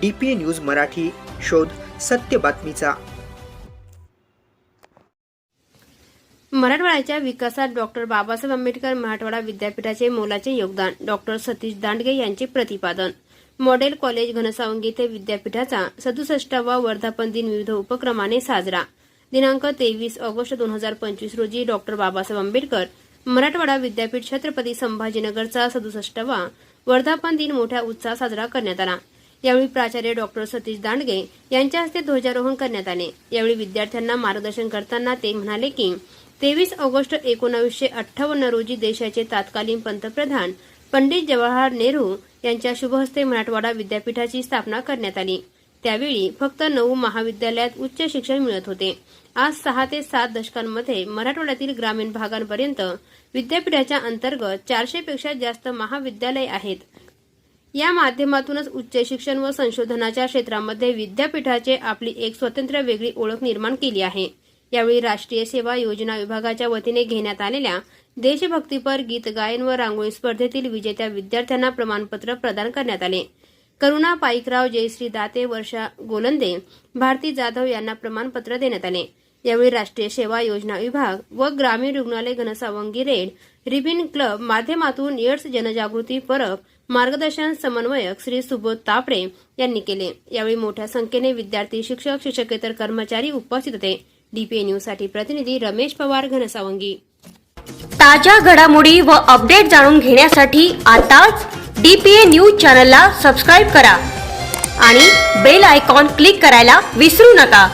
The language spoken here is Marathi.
D P A news Marathi शोध सत्य बातमीचा. मराठवाड्याच्या विकासात डॉक्टर बाबासाहेब आंबेडकर मराठवाडा विद्यापीठाचे मोलाचे योगदान डॉक्टर सतीश दांडगे यांचे प्रतिपादन. मॉडेल कॉलेज घनसावंगी येथे विद्यापीठाचा सदुसष्टावा वर्धापन दिन विविध उपक्रमाने साजरा. दिनांक तेवीस ऑगस्ट दोन हजार पंचवीस रोजी डॉक्टर बाबासाहेब आंबेडकर मराठवाडा विद्यापीठ छत्रपती संभाजीनगरचा सदुसष्टावा वर्धापन दिन मोठ्या उत्साहात साजरा करण्यात आला. यावेळी प्राचार्य डॉक्टर सतीश दांडगे यांच्या हस्ते ध्वजारोहण करण्यात आले. यावेळी विद्यार्थ्यांना मार्गदर्शन करताना ते म्हणाले की तेवीस ऑगस्ट एकोणावीसशे अठ्ठावन्न रोजी देशाचे तत्कालीन पंतप्रधान पंडित जवाहरलाल नेहरू यांच्या शुभहस्ते मराठवाडा विद्यापीठाची स्थापना करण्यात आली. त्यावेळी फक्त नऊ महाविद्यालयात उच्च शिक्षण मिळत होते. आज सहा ते सात दशकांमध्ये मराठवाड्यातील ग्रामीण भागांपर्यंत विद्यापीठाच्या अंतर्गत चारशे पेक्षा जास्त महाविद्यालय आहेत. या माध्यमातूनच उच्च शिक्षण व संशोधनाच्या क्षेत्रामध्ये विद्यापीठाचे आपली एक स्वतंत्र वेगळी ओळख निर्माण केली आहे. यावेळी राष्ट्रीय सेवा योजना विभागाच्या वतीने घेण्यात आलेल्या देशभक्तीपर गीत गायन व रांगोळी स्पर्धेतील विजेत्या विद्यार्थ्यांना प्रमाणपत्र प्रदान करण्यात आले. करुणा पाईकराव जयश्री दाते वर्षा गोलंदे भारती जाधव यांना प्रमाणपत्र देण्यात आले. यावेळी राष्ट्रीय सेवा योजना विभाग व ग्रामीण रुग्णालय घनसावंगी रेड रिबिन क्लब माध्यमातून एड्स जनजागृती परक मार्गदर्शन समन्वयक श्री सुबोध तापडे यांनी केले. यावेळी मोठ्या संख्येने विद्यार्थी शिक्षक शिक्षकेतर कर्मचारी उपस्थित होते. डीपीए न्यूजसाठी प्रतिनिधी रमेश पवार घनसावंगी. ताज्या घडामोडी व अपडेट जाणून घेण्यासाठी आताच डीपीए न्यूज चॅनलला सबस्क्राईब करा आणि बेल आयकॉन क्लिक करायला विसरू नका.